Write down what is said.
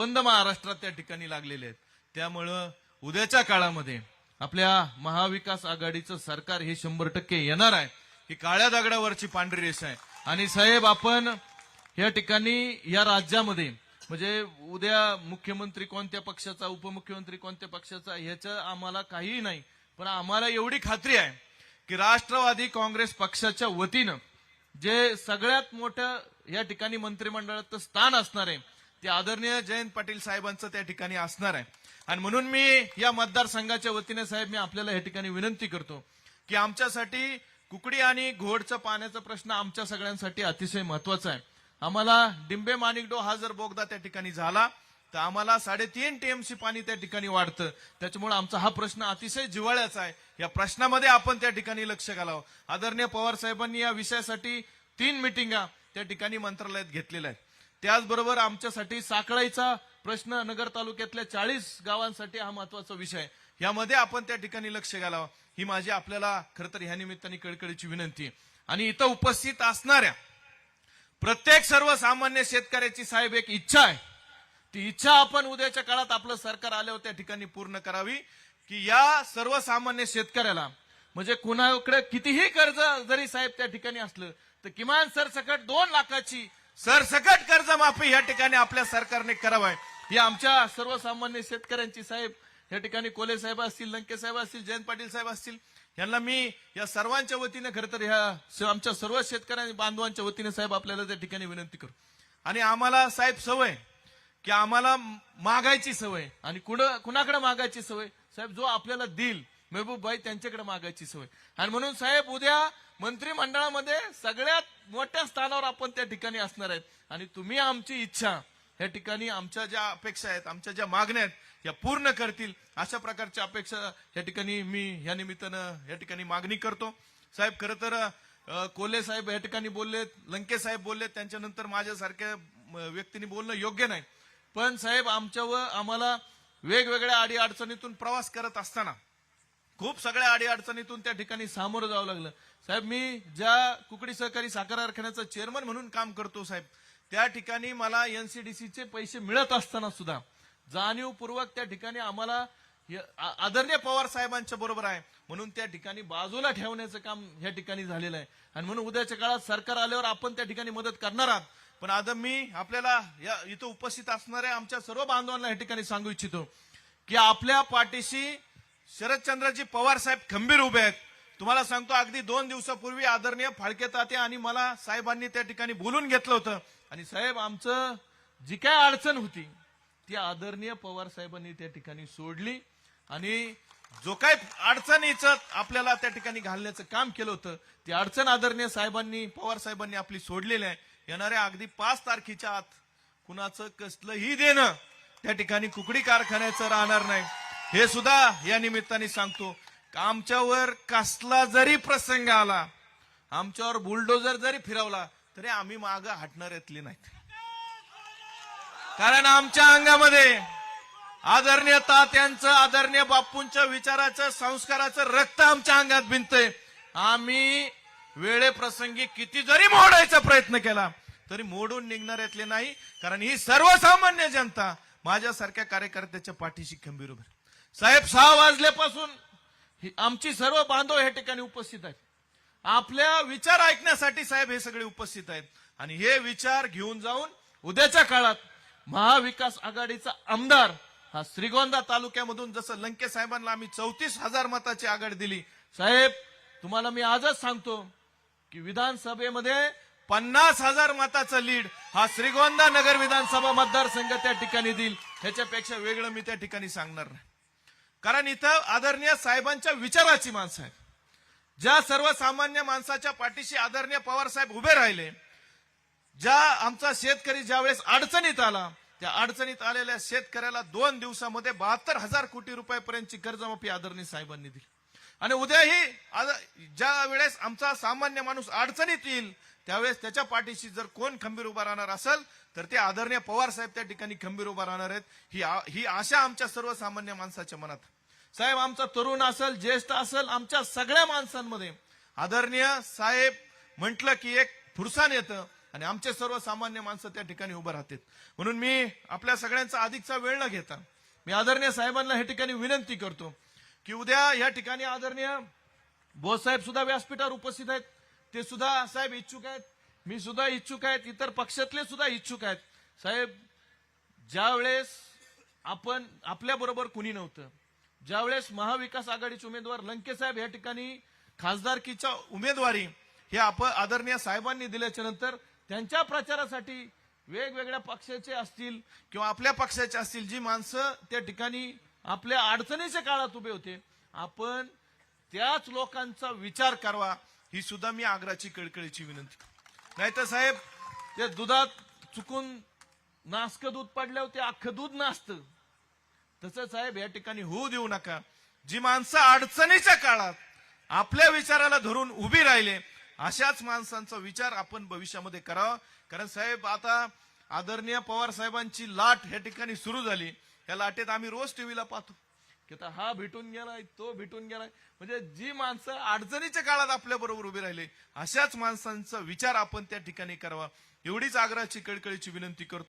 बंद महाराष्ट्रात त्या ठिकाणी लागलेले आहेत. त्यामुळं उद्याच्या काळामध्ये आपल्या महाविकास आघाडीचं सरकार हे शंभर टक्के येणार आहे. ही काळ्या दगडावरची पांढरी रेषा आहे. आणि साहेब आपण या ठिकाणी या राज्यामध्ये म्हणजे उद्या मुख्यमंत्री कोणत्या पक्षाचा उपमुख्यमंत्री कोणत्या पक्षाचा ह्याचं आम्हाला काहीही नाही. पण आम्हाला एवढी खात्री आहे की राष्ट्रवादी काँग्रेस पक्षाच्या वतीनं जे सगळ्यात मोठं या ठिकाणी मंत्रिमंडळात स्थान असणार आहे ते आदरणीय जयंत पाटील साहेबांचं त्या ठिकाणी असणार आहे. आणि म्हणून मी या मतदारसंघाच्या वतीने साहेब मी आपल्याला या ठिकाणी विनंती करतो की आमच्यासाठी कुकडी आणि घोडचं पाण्याचा प्रश्न आमच्या सगळ्यांसाठी अतिशय महत्त्वाचा आहे. आम्हाला डिंबे माणिकडो हा जर बोगदा त्या ठिकाणी झाला तर आम्हाला साडेतीन टीएमसी पाणी त्या ठिकाणी वाढतं. त्याच्यामुळे आमचा हा प्रश्न अतिशय जिव्हाळ्याचा आहे. या प्रश्नामध्ये आपण त्या ठिकाणी लक्ष घालावं. आदरणीय पवार साहेबांनी या विषयासाठी तीन मिटिंगा त्या ठिकाणी मंत्रालयात घेतलेल्या आहेत. त्याचबरोबर आमच्यासाठी साखळाईचा प्रश्न नगर तालुक्यातल्या चाळीस गावांसाठी हा महत्त्वाचा विषय आहे. यामध्ये आपण त्या ठिकाणी लक्ष घालावं. ही माझी आपल्याला खरं तर ह्या निमित्ताने कळकळीची विनंती आणि इथं उपस्थित असणाऱ्या प्रत्येक सर्वसामान्य शेतकऱ्याची साहेब एक इच्छा आहे. ती इच्छा आपण उद्याच्या काळात आपलं सरकार आल्यावर त्या ठिकाणी पूर्ण करावी की या सर्वसामान्य शेतकऱ्याला म्हणजे कुणाकडे कितीही कर्ज जरी साहेब त्या ठिकाणी असलं तर किमान सरसकट दोन लाखाची सरसकट कर्जमाफी या ठिकाणी आपल्या सरकारने करावं. ही आमच्या सर्वसामान्य शेतकऱ्यांची साहेब या ठिकाणी कोले साहेब असतील लंके साहेब असतील जयंत पाटील साहेब असतील यांना मी या सर्वांच्या वतीने खरं तर ह्या स- आमच्या सर्व शेतकऱ्यांनी बांधवांच्या वतीने साहेब आपल्याला त्या ठिकाणी विनंती करू. आणि आम्हाला साहेब सवय की आम्हाला मागायची सवय आणि कुण कुणाकडे मागायची सवय? साहेब जो आपल्याला देईल महबूब भाई त्यांच्याकडे मागायची सवय आणि म्हणून साहेब उद्या मंत्रिमंडळामध्ये सगळ्यात मोठ्या स्थानावर आपण त्या ठिकाणी असणार आहेत. आणि तुम्ही आमची इच्छा या ठिकाणी आमच्या ज्या अपेक्षा आहेत आमच्या ज्या मागण्या आहेत या पूर्ण करतील. अशा प्रकारच्या अपेक्षा या ठिकाणी मी या निमित्तानं या ठिकाणी मागणी करतो. साहेब खरं तर कोल्हे साहेब या ठिकाणी बोललेत लंके साहेब बोललेत त्यांच्यानंतर माझ्यासारख्या व्यक्तीने बोलणं योग्य नाही. पण साहेब आमच्यावर आम्हाला वेगवेगळ्या अडी अडचणीतून प्रवास करत असताना खूप सगळ्या अडीअडचणीतून त्या ठिकाणी सामोरं जावं लागलं. साहेब मी ज्या कुकडी सहकारी साखर कारखान्याचा चेअरमन म्हणून काम करतो साहेब त्या ठिकाणी मला एनसीडीसीचे पैसे मिळत असताना सुद्धा जाणीवपूर्वक त्या ठिकाणी आम्हाला य- आदरणीय पवार साहेबांच्या बरोबर आहे. म्हणून त्या ठिकाणी बाजूला ठेवण्याचं काम या ठिकाणी झालेलं आहे. आणि म्हणून उद्याच्या काळात सरकार आल्यावर आपण त्या ठिकाणी मदत करणार आहात. पण आता मी आपल्याला या इथं उपस्थित असणाऱ्या आमच्या सर्व बांधवांना या ठिकाणी सांगू इच्छितो की आपल्या पाठीशी शरदचंद्रजी पवार साहेब खंबीर उभे आहेत. तुम्हाला सांगतो अगदी दोन दिवसापूर्वी आदरणीय फाळके ताते आणि मला साहेबांनी त्या ठिकाणी बोलून घेतलं होतं. आणि साहेब आमचं जी काय अडचण होती ती आदरणीय पवार साहेबांनी त्या ठिकाणी सोडली. आणि जो काय अडचणीचं आपल्याला त्या ठिकाणी घालण्याचं काम केलं होतं ती अडचण आदरणीय साहेबांनी पवार साहेबांनी आपली सोडलेली आहे. येणाऱ्या अगदी पाच तारखेच्या आत कुणाचं कसलंही देणं त्या ठिकाणी कुकडी कारखान्याचं राहणार नाही. हे सुद्धा या निमित्ताने सांगतो आमच्यावर कसला जरी प्रसंग आला आमच्यावर बुलडोजर जरी फिरवला तरी आम्ही माग हटणार येतले नाहीत. कारण आमच्या अंगामध्ये आदरणीय तात्यांचं आदरणीय बापूंच्या विचाराचं संस्काराचं रक्त आमच्या अंगात भिनतंय. आम्ही वेळेप्रसंगी किती जरी मोडायचा प्रयत्न केला तरी मोडून निघणार येतले नाही. कारण ही सर्वसामान्य जनता माझ्यासारख्या कार्यकर्त्याच्या पाठीशी खंबीर साहेब सहा वाजल्यापासून आमची सर्व बांधव या ठिकाणी उपस्थित आहेत. आपल्या विचार ऐकण्यासाठी साहेब हे सगळे उपस्थित आहेत. आणि हे विचार घेऊन जाऊन उद्याच्या काळात महाविकास आघाडीचा आमदार हा श्रीगोंदा तालुक्यामधून जसं लंके साहेबांना आम्ही चौतीस हजार मताची आघाडी दिली. साहेब तुम्हाला मी आजच सांगतो की विधानसभेमध्ये पन्नास हजार मताचं लीड हा श्रीगोंदा नगर विधानसभा मतदारसंघ त्या ठिकाणी देईल. ह्याच्यापेक्षा वेगळं मी त्या ठिकाणी सांगणार नाही. कारण इथं आदरणीय साहेबांच्या विचाराची माणसं आहेत. ज्या सर्वसामान्य माणसाच्या पाठीशी आदरणीय पवार साहेब उभे राहिले ज्या आमचा शेतकरी ज्यावेळेस अडचणीत आला त्या अडचणीत आलेल्या शेतकऱ्याला दोन दिवसामध्ये बहात्तर हजार कोटी रुपयापर्यंतची कर्जमाफी आदरणीय साहेबांनी दिली. आणि उद्याही ज्या वेळेस आमचा सामान्य माणूस अडचणीत येईल त्यावेळेस त्याच्या पाठीशी जर कोण खंबीर उभा राहणार असेल तर ते आदरणीय पवार साहेब त्या ठिकाणी खंबीर उभा राहणार आहेत. ही ही आशा आमच्या सर्वसामान्य माणसाच्या मनात. साहेब आमचा तरुण असेल ज्येष्ठ असेल आमच्या सगळ्या माणसांमध्ये आदरणीय साहेब म्हटलं की एक फुरसान येतं आणि आमचे सर्वसामान्य माणसं त्या ठिकाणी उभं राहतात. म्हणून मी आपल्या सगळ्यांचा अधिकचा वेळ न घेता मी आदरणीय साहेबांना ह्या ठिकाणी विनंती करतो की उद्या या ठिकाणी आदरणीय बोसाहेब सुद्धा व्यासपीठावर उपस्थित आहेत. ते सुद्धा साहेब इच्छुक आहेत. मी सुद्धा इच्छुक आहेत. इतर पक्षातले सुद्धा इच्छुक आहेत. साहेब ज्यावेळेस आपण आपल्या बरोबर कुणी नव्हतं ज्यावेळेस महाविकास आघाडीचे उमेदवार लंके साहेब या ठिकाणी खासदारकीच्या उमेदवारी हे आपण आदरणीय साहेबांनी दिल्याच्या नंतर त्यांच्या प्रचारासाठी वेगवेगळ्या पक्षाचे असतील किंवा आपल्या पक्षाचे असतील जी माणसं त्या ठिकाणी आपल्या अडचणीच्या काळात उभे होते आपण त्याच लोकांचा विचार करावा. ही सुद्धा मी आग्राची कळकळीची विनंती. नाहीतर साहेब ते दुधात चुकून नासकं दूध पडल्यावर ते अख्खं दूध नासतं. तसं साहेब या ठिकाणी होऊ देऊ नका. जी माणसं अडचणीच्या काळात आपल्या विचाराला धरून उभी राहिले अशाच माणसांचा विचार आपण भविष्यामध्ये करावा. कारण साहेब आता आदरणीय पवार साहेबांची लाट या ठिकाणी सुरू झाली. या लाटेत आम्ही रोज टीव्हीला पाहतो. की आता हा भेटून गेलाय तो भेटून गेलाय. म्हणजे जी माणसं अडचणीच्या काळात आपल्या बरोबर उभी राहिले अशाच माणसांचा विचार आपण त्या ठिकाणी करावा. एवढीच आग्रहाची कळकळीची विनंती करतो.